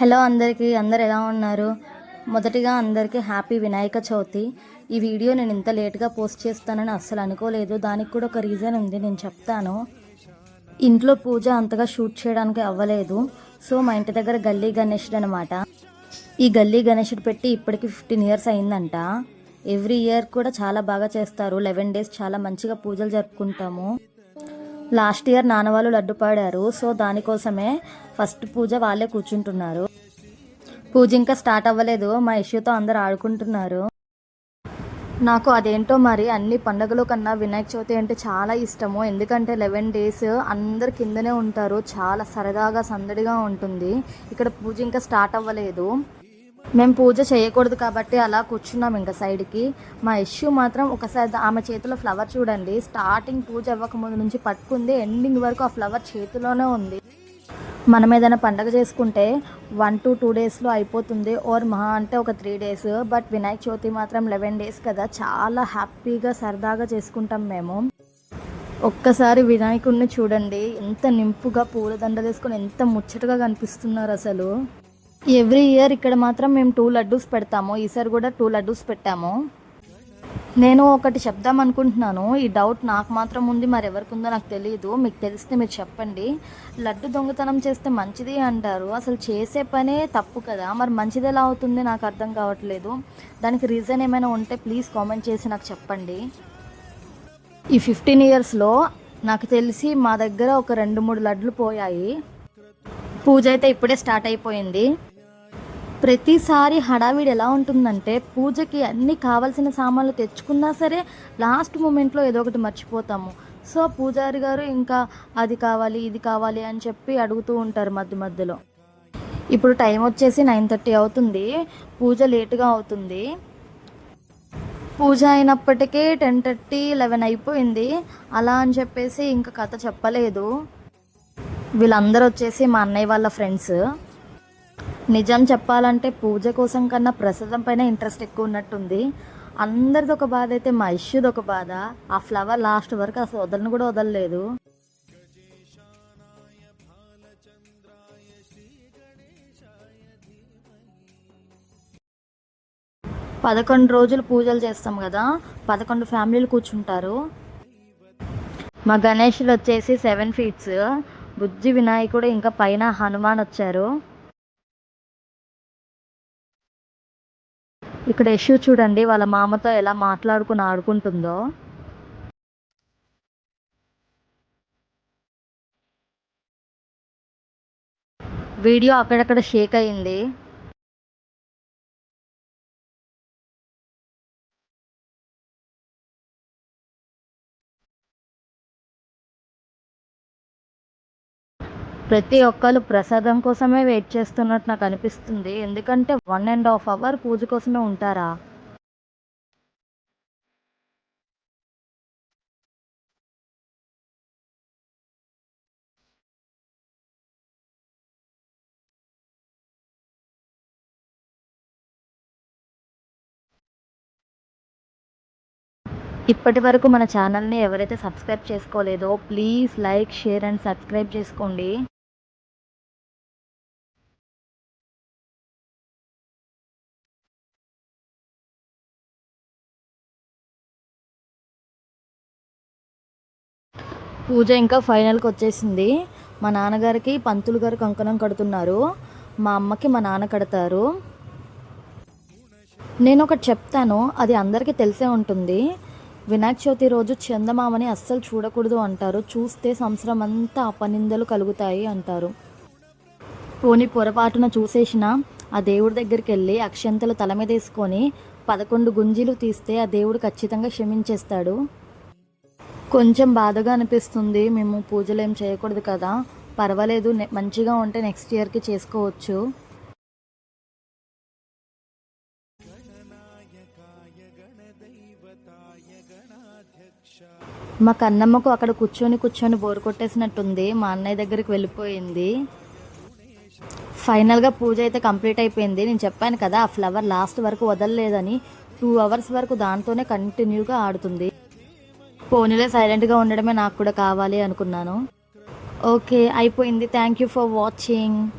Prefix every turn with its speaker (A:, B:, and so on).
A: Hello అందరికీ అందరు ఎలా ఉన్నారు? మొదటిగా అందరికీ హ్యాపీ వినాయక చవితి. ఈ వీడియో నేను ఇంత లేట్గా పోస్ట్ చేస్తానని అస్సలు అనుకోలేదు. దానికి కూడా ఒక రీజన్ ఉంది నేను చెప్తాను. ఇంట్లో పూజ అంతగా షూట్ చేయడానికి అవ్వలేదు. సో మా ఇంటి దగ్గర గల్లీ గణేషుడు అనమాట ఈ గల్లీ గణేషుడు పెట్టి ఇప్పటికి ఫిఫ్టీన్ ఇయర్స్ అయిందంట. ఎవ్రీ ఇయర్ కూడా చాలా బాగా చేస్తారు. లెవెన్ డేస్ చాలా మంచిగా పూజలు జరుపుకుంటాము. లాస్ట్ ఇయర్ నాన్న వాళ్ళు లడ్డు పాడారు. సో దానికోసమే ఫస్ట్ పూజ వాళ్ళే కూర్చుంటున్నారు. పూజ ఇంకా స్టార్ట్ అవ్వలేదు. మా ఇష్యూతో అందరు ఆడుకుంటున్నారు. నాకు అదేంటో మరి అన్ని పండుగల కన్నా వినాయక చవితి అంటే చాలా ఇష్టము. ఎందుకంటే లెవెన్ డేస్ అందరు కిందనే ఉంటారు. చాలా సరదాగా సందడిగా ఉంటుంది. ఇక్కడ పూజ ఇంకా స్టార్ట్ అవ్వలేదు. మేము పూజ చేయకూడదు కాబట్టి అలా కూర్చున్నాం ఇంకా సైడ్కి. మా ఇష్యూ మాత్రం ఒకసారి ఆమె చేతిలో ఫ్లవర్ చూడండి. స్టార్టింగ్ పూజ అవ్వకముందు నుంచి పట్టుకుంది. ఎండింగ్ వరకు ఆ ఫ్లవర్ చేతిలోనే ఉంది. మనం ఏదైనా పండగ చేసుకుంటే వన్ టు టూ డేస్లో అయిపోతుంది ఓర్ మహా అంటే ఒక three days but Vinayaka Chavithi మాత్రం లెవెన్ డేస్ కదా. చాలా హ్యాపీగా సరదాగా చేసుకుంటాం మేము. ఒక్కసారి వినాయకుడిని చూడండి. ఎంత నింపుగా పూలదండలు వేసుకొని ఎంత ముచ్చటగా కనిపిస్తున్నారు అసలు. ఎవ్రీ ఇయర్ ఇక్కడ మాత్రం మేము టూ లడ్డూస్ పెడతాము. ఈసారి కూడా టూ లడ్డూస్ పెట్టాము. నేను ఒకటి చెప్దాం అనుకుంటున్నాను. ఈ డౌట్ నాకు మాత్రం ఉంది మరి ఎవరికి ఉందో నాకు తెలియదు మీకు తెలిస్తే మీరు చెప్పండి. లడ్డు దొంగతనం చేస్తే మంచిది అంటారు. అసలు చేసే పనే తప్పు కదా. మరి మంచిది ఎలా అవుతుంది నాకు అర్థం కావట్లేదు. దానికి రీజన్ ఏమైనా ఉంటే ప్లీజ్ కామెంట్ చేసి నాకు చెప్పండి. ఈ ఫిఫ్టీన్ ఇయర్స్లో నాకు తెలిసి మా దగ్గర ఒక రెండు మూడు లడ్లు పోయాయి. పూజ అయితే ఇప్పుడే స్టార్ట్ అయిపోయింది. ప్రతిసారి హడావిడి ఎలా ఉంటుందంటే పూజకి అన్ని కావాల్సిన సామాన్లు తెచ్చుకున్నా సరే లాస్ట్ మూమెంట్లో ఏదో ఒకటి మర్చిపోతాము. సో పూజారి గారు ఇంకా అది కావాలి ఇది కావాలి అని చెప్పి అడుగుతూ ఉంటారు మధ్య మధ్యలో. ఇప్పుడు టైం వచ్చేసి నైన్ థర్టీ అవుతుంది. పూజ లేటుగా అవుతుంది. పూజ అయినప్పటికీ టెన్ థర్టీ లెవెన్ అయిపోయింది. అలా అని చెప్పేసి ఇంకా కథ చెప్పలేదు. వీళ్ళందరూ వచ్చేసి మా అన్నయ్య వాళ్ళ ఫ్రెండ్స్. నిజం చెప్పాలంటే పూజ కోసం కన్నా ప్రసాదం పైన ఇంట్రెస్ట్ ఎక్కువ ఉన్నట్టుంది. అందరిది ఒక బాధ అయితే మా ఇష్యూది ఒక బాధ. ఆ ఫ్లవర్ లాస్ట్ వరకు అసలు వదలను కూడా వదలలేదు. పదకొండు రోజులు పూజలు చేస్తాం కదా పదకొండు ఫ్యామిలీలు కూర్చుంటారు. మా గణేషులు వచ్చేసి సెవెన్ ఫీట్స్ బుజ్జి వినాయకుడు ఇంకా పైన హనుమాన్ వచ్చారు. ఇక్కడ యశు చూడండి వాళ్ళ మామతో ఎలా మాట్లాడుకుని ఆడుకుంటుందో. వీడియో అక్కడక్కడ షేక్ అయింది. ప్రతి ఒక్కరు ప్రసాదం కోసమే వెయిట్ చేస్తున్నట్టు నాకు అనిపిస్తుంది. ఎందుకంటే వన్ అండ్ హాఫ్ అవర్ పూజ కోసమే ఉంటారా? ఇప్పటి వరకు మన ఛానల్ని ఎవరైతే subscribe చేసుకోలేదో please like share and subscribe చేసుకోండి. పూజ ఇంకా ఫైనల్కి వచ్చేసింది. మా నాన్నగారికి పంతులు గారు కంకణం కడుతున్నారు. మా అమ్మకి మా నాన్న కడతారు. నేను ఒకటి చెప్తాను. అది అందరికీ తెలిసే ఉంటుంది. వినాయక చవితి రోజు చందమామని అస్సలు చూడకూడదు అంటారు. చూస్తే సంవత్సరం అంతా అపనిందలు కలుగుతాయి అంటారు. పోని పొరపాటున చూసేసిన ఆ దేవుడి దగ్గరికి వెళ్ళి అక్షంతలు తల మీద వేసుకొని పదకొండు గుంజీలు తీస్తే ఆ దేవుడు ఖచ్చితంగా క్షమించేస్తాడు. కొంచెం బాధగా అనిపిస్తుంది. మేము పూజలు ఏం చేయకూడదు కదా. పర్వాలేదు మంచిగా ఉంటే నెక్స్ట్ ఇయర్కి చేసుకోవచ్చు. మా కన్నమ్మకు అక్కడ కూర్చొని కూర్చొని బోరు కొట్టేసినట్టుంది. మా అన్నయ్య దగ్గరికి వెళ్ళిపోయింది. ఫైనల్గా పూజ అయితే కంప్లీట్ అయిపోయింది. నేను చెప్పాను కదా ఆ ఫ్లవర్ లాస్ట్ వరకు వదలలేదని. టూ అవర్స్ వరకు దాంతోనే కంటిన్యూగా ఆడుతుంది. పోనీలే సైలెంట్గా ఉండడమే నాకు కూడా కావాలి అనుకున్నాను. ఓకే అయిపోయింది. Thank you for watching